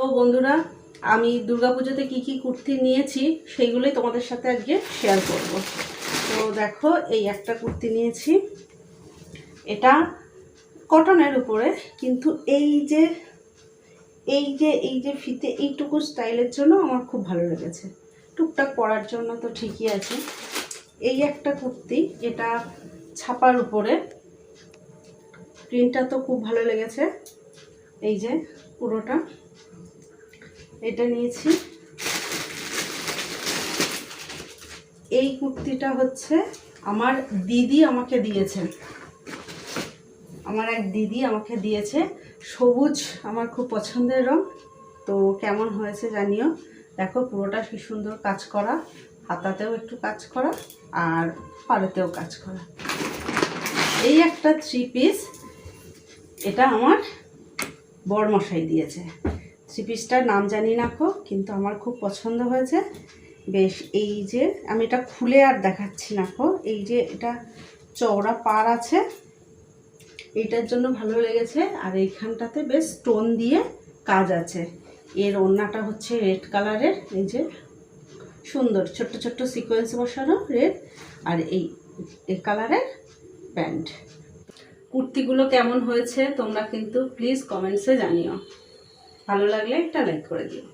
তো বন্ধুরা, আমি দুর্গাপুজোতে কি কি কুর্তি নিয়েছি সেইগুলোই তোমাদের সাথে আজকে শেয়ার করব। তো দেখো, এই একটা কুর্তি নিয়েছি। এটা কটনের উপরে, কিন্তু এই যে এই যে এই যে ফিতে, এইটুকু স্টাইলের জন্য আমার খুব ভালো লেগেছে। টুকটাক পরার জন্য তো ঠিকই আছে। এই একটা কুর্তি, এটা ছাপার উপরে। প্রিন্টটা তো খুব ভালো লেগেছে। এই যে, পুরোটা। এটা নিয়েছি। এই কুর্তিটা হচ্ছে আমার দিদি আমাকে দিয়েছে আমার এক দিদি আমাকে দিয়েছে। সবুজ, আমার খুব পছন্দের রং। তো কেমন হয়েছে জানিও। দেখো, পুরোটা কি সুন্দর কাজ করা। হাতাতেও একটু কাজ করা আর পাড়েতেও কাজ করা। এই একটা থ্রি পিস এটা আমার বরমশাই দিয়েছে। থ্রি পিসটার নাম জানি না খো কিন্তু আমার খুব পছন্দ হয়েছে। বেশ, এই যে আমি এটা খুলে আর দেখাচ্ছি না খো এই যে এটা চওড়া পার আছে, এইটার জন্য ভালো লেগেছে। আর এইখানটাতে বেশ স্টোন দিয়ে কাজ আছে। এর ওড়নাটা হচ্ছে রেড কালারের, এই যে সুন্দর, ছোট্ট ছোট্ট সিকোয়েন্স বসানো রেড, আর এই এই কালারের প্যান্ট কুর্তিগুলো কেমন হয়েছে তোমরা কিন্তু প্লিজ কমেন্টসে জানিও। ভালো লাগলে একটা লাইক করে দিও।